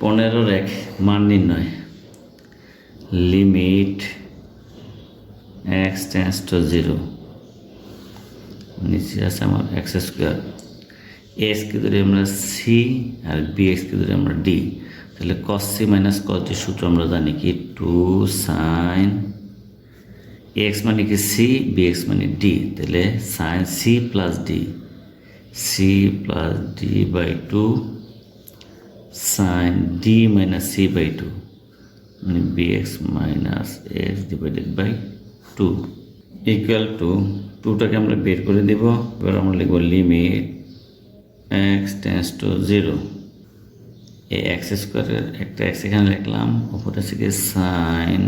পনেরোর এক মান নির্ণয়। Limit x tends to zero নিচে আছে আমার এক্স স্কোয়ার এক্সকে ধরে আমরা সি আর বি এক্সকে ধরে আমরা ডি তাহলে cos C minus cos D সূত্র আমরা জানি কি? টু সাইন এক্স মানে কি সি বি এক্স মানে ডি তাহলে sine C plus D C plus D by two sine D minus C by two মানে B x minus x divided by two equal to টুটাকে আমরা বের করে দেব, এবার আমরা লিখব limit x tends to zero এই এক্স স্কোয়ারের একটা এক্স এখানে লিখলাম উপরে থেকে সাইন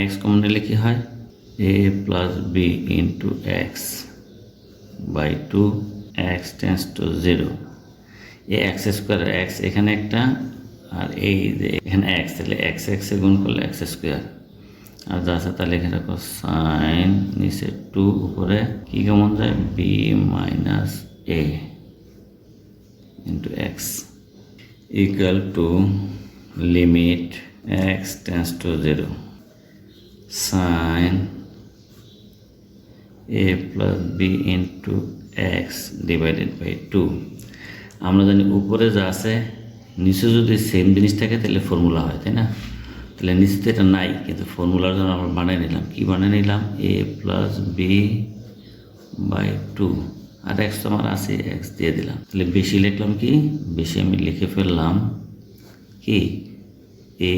এক্স কমন নিলে কি হয়? A plus B into x by two x tends to zero এই এক্স স্কোয়ার এক্স এখানে একটা, আর এই যে এখানে এক্স তাহলে এক্স এক্সে গুণ করলে এক্স স্কোয়ার আর যা আছে তাহলে এখানে রাখো সাইন নিচে টু উপরে কি কেমন যায়? B minus A into x equal to limit x tends to zero sine A plus B into x divided by two আমরা জানি উপরে যা আছে, নিচে যদি সেম জিনিস থাকে তাহলে ফর্মুলা হয়, তাই না? তাহলে নিচেতে এটা নাই, কিন্তু ফর্মুলার জন্য আমরা বানিয়ে নিলাম। কী বানিয়ে নিলাম? A plus B by two R x তো আমার আছে এক্স দিয়ে দিলাম। তাহলে বেশি লিখলাম কি? বেশি আমি লিখে ফেললাম কি? A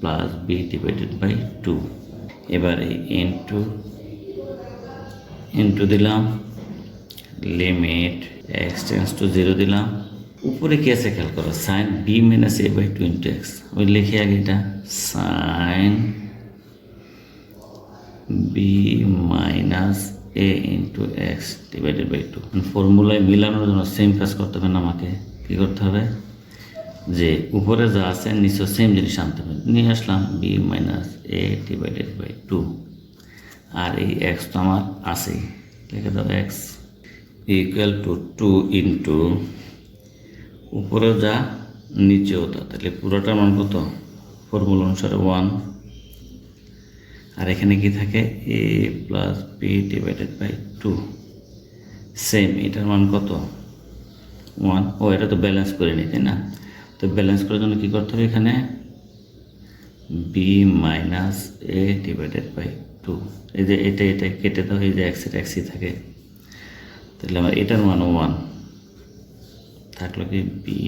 plus B divided by two এবারে ইন্টু ইন্টু দিলাম। Limit x tends to zero দিলাম। উপরে কি আছে খেয়াল করো? Sine B minus A by two x ওই লিখে আগে এটা। Sine B minus A into x divided by two ফর্মুলায় মিলানোর জন্য সেম কাজ করতে হবে না আমাকে। কী করতে হবে? যে উপরে যা আছে, নিচে সেম জিনিস আনতে হবে। নিয়ে আসলাম B minus A divided by two আর এই এক্স তো আমার আছেই। লিখে দাও x equal to two into উপরে যা, নিচেও তা। তাহলে পুরোটার মান কত? ফর্মুলা অনুসারে ওয়ান আর এখানে কি থাকে? A plus B divided by two same এটার মান কত? ওয়ান ও, এটা তো ব্যালেন্স করে নিই তাই না? তো ব্যালেন্স করার জন্য কী করতে হবে এখানে? B minus A divided by two এই যে এটা এটা কেটে দাও এই যে এক্সের এক্সই থাকে। তাহলে আমার এটার মান ওয়ান থাকল কি B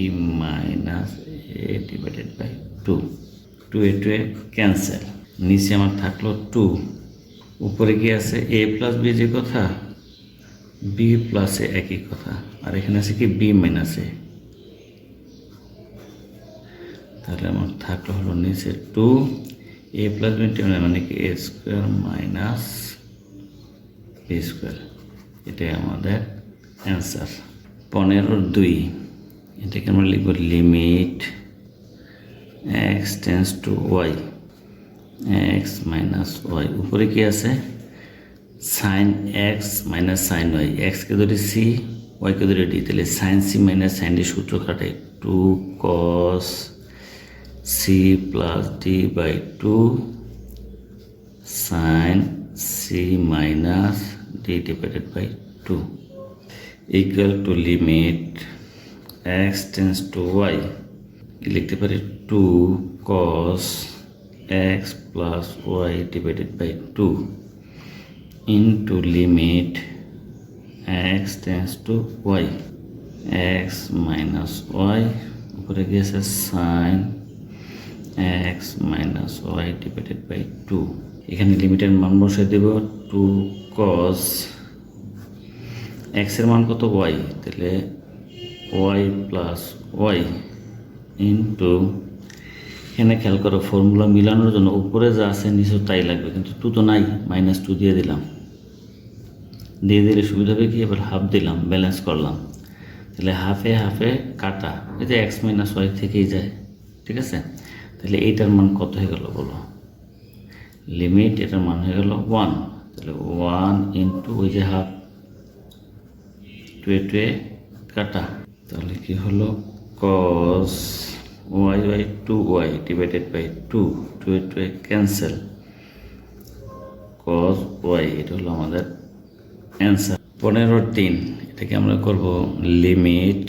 minus A divided by two two A two A cancel নিচে আমার থাকল টু উপরে কি আছে? এ প্লাস বি যে কথা বি প্লাস এ একই কথা। আর এখানে আছে কি বি মাইনাস এ তাহলে আমার থাকল হলো নিচে টু এ প্লাস বি মানে কি? A square minus B square এটাই আমাদের অ্যান্সার পনেরোর দুই, এটাকে আমরা লিখব limit x tends to y x minus y উপরে কি আছে? Sine x minus sine y এক্সকে ধরে সি ওয়াইকে ধরে ডি তাহলে sine C minus sine D সূত্র খাটাই two cos C plus D by two sine C minus D divided by two equal to limit x tends to y লিখতে পারি two cos x plus y divided by two into limit x tends to y x minus y উপরে গিয়েছে sine x minus y divided by two এখানে লিমিটের মান বসে দেব two কস এক্সের মান কত? ওয়াই তাহলে ওয়াই প্লাস ওয়াই ইন্টু এখানে খেয়াল করো ফর্মুলা মিলানোর জন্য উপরে যা আছে নিচে তাই লাগবে, কিন্তু টু তো নাই মাইনাস টু দিয়ে দিলাম। দিয়ে দিলে সুবিধা হবে কি? এবার হাফ দিলাম ব্যালেন্স করলাম। তাহলে হাফে হাফে কাটা এতে এক্স মাইনাস ওয়াই থেকেই যায়, ঠিক আছে? তাহলে এইটার মান কত হয়ে গেল বলো? লিমিট এটার মান হয়ে গেল ওয়ান তাহলে ওয়ান ইন্টু ওই যে হাফ টুয়ে টুয়ে কাটা। তাহলে কি হলো? Cos y by two y divided by two two two cancel cos y এটা হলো আমাদের অ্যান্সার পনেরো তিন, এটাকে আমরা করব limit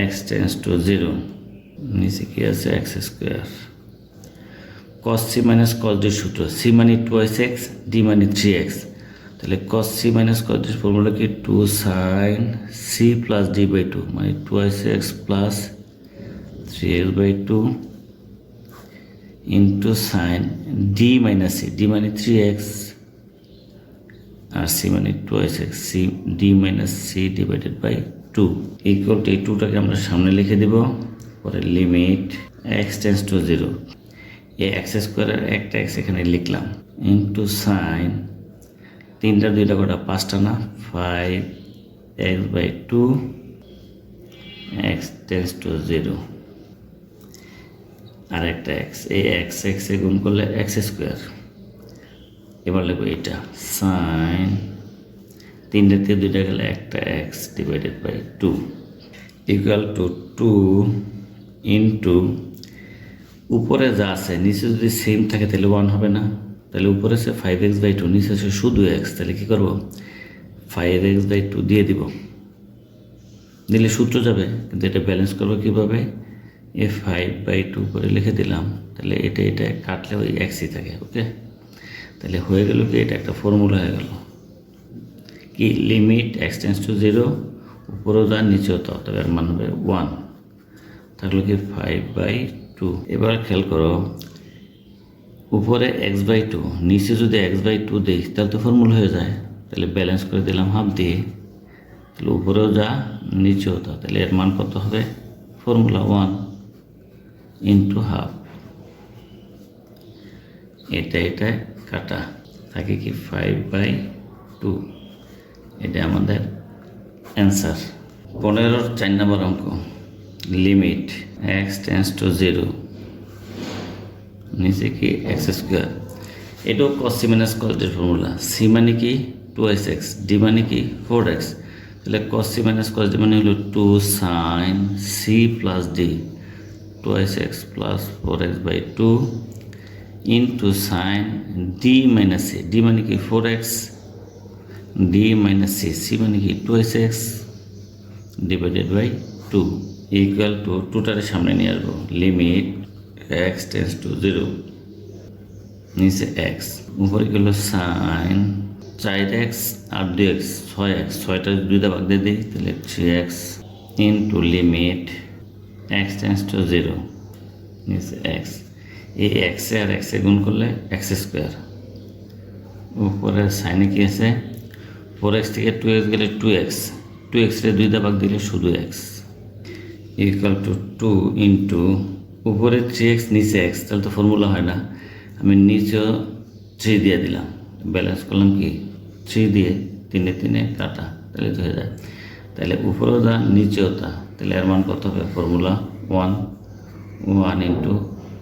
x tends to zero নিচে কি আছে? X square cos C minus cos D সূত্র। সি মানে ডি মানে থ্রি এক্স তাহলে cos C minus cos D formula কি? Two sine C plus D by two মানে two x x plus three x by two into sine D minus C D মানে three x আর C মানে two x x C D minus C divided by two equal to এই টুটাকে আমরা সামনে লিখে দেব পরে limit x tends to zero এই এক্স স্কোয়ারের একটা এক্স এখানে লিখলাম ইন্টু সাইন তিনটা, দুইটা কটা, পাঁচটা না? Five x by two x tends to zero আর একটা এক্স এই এক্স এক্সে গুণ করলে এক্স স্কোয়ার এবার লিখব এটা। সাইন তিনটাতে দুইটা গেলে একটা x divided by two equal to two into উপরে যা আছে, নিচে যদি সেম থাকে, তাহলে ওয়ান হবে না। তাহলে উপরে সে ফাইভ এক্স বাই টু নিচে আছে শুধু এক্স তাহলে কী করব? ফাইভ এক্স বাই টু দিয়ে দিব। দিলে সূত্র যাবে, কিন্তু এটা ব্যালেন্স করব কীভাবে? এ ফাইভ বাই টু করে লিখে দিলাম, তাহলে এটা এটা কাটলে ওই এক্সই থাকে ওকে তাহলে হয়ে গেল কি? এটা একটা ফর্মুলা হয়ে গেল। কি? লিমিট এক্সটেন্স টু জিরো উপরেও যা নিচেও তো তবে মান হবে ওয়ান থাকল কি? ফাইভ বাই টু এবার খেয়াল করো উপরে এক্স বাই টু নিচে যদি এক্স বাই টু দিই, তাহলে তো ফর্মুলা হয়ে যায়। তাহলে ব্যালেন্স করে দিলাম হাফ দিয়ে। তাহলে উপরেও যা, নিচেও তা। তাহলে এর মান কত হবে? ফর্মুলা ওয়ান ইন্টু হাফ এটা এটা, কাটা। থাকে কি ফাইভ বাই টু এটা আমাদের অ্যান্সার পনেরোর চার নম্বর অঙ্ক। Limit x tends to zero নিচে কি এক্স স্কোয়ার এটাও কস সি মাইনাস কস ডির ফর্মুলা সি মানে কি? টু এক্স এক্স ডি মানে কি? ফোর এক্স তাহলে cos C minus cos D মানে হলো two sine C plus D two x x plus four x by two into sine D minus C D মানে কি four x D minus C C মানে কি two x x divided by two equal to টুটারে সামনে নিয়ে আসব। Limit x tends to zero নিচে x উপরে গেল সাইন চার এক্স আর দুই এক্স ছয় এক্স ছয়টা দুইটা ভাগ দিয়ে দিই, তাহলে three x into limit x tends to zero নিচে এক্স এই এক্সে আর এক্সে গুণ করলে এক্স স্কোয়ার উপরে সাইনে কি আছে? ফোর এক্স থেকে টু এক্স গেলে টু এক্স টু এক্সের দুইটা ভাগ দিলে শুধু x equal to two into উপরে থ্রি এক্স নিচে এক্স তাহলে তো ফর্মুলা হয় না। আমি নিচেও থ্রি দিয়ে দিলাম। ব্যালেন্স করলাম কি? থ্রি দিয়ে তিনে তিনে কাটা, তাহলে তো হয়ে যায়। তাহলে উপরেও দা নিচেও তা। তাহলে এর মান কত হবে? Formula one one into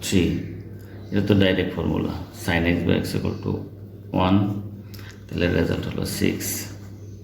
three এটা তো ডাইরেক্ট ফর্মুলা সাইন এক্স বা এক্স ইকুয়াল টু ওয়ান তাহলে রেজাল্ট হলো সিক্স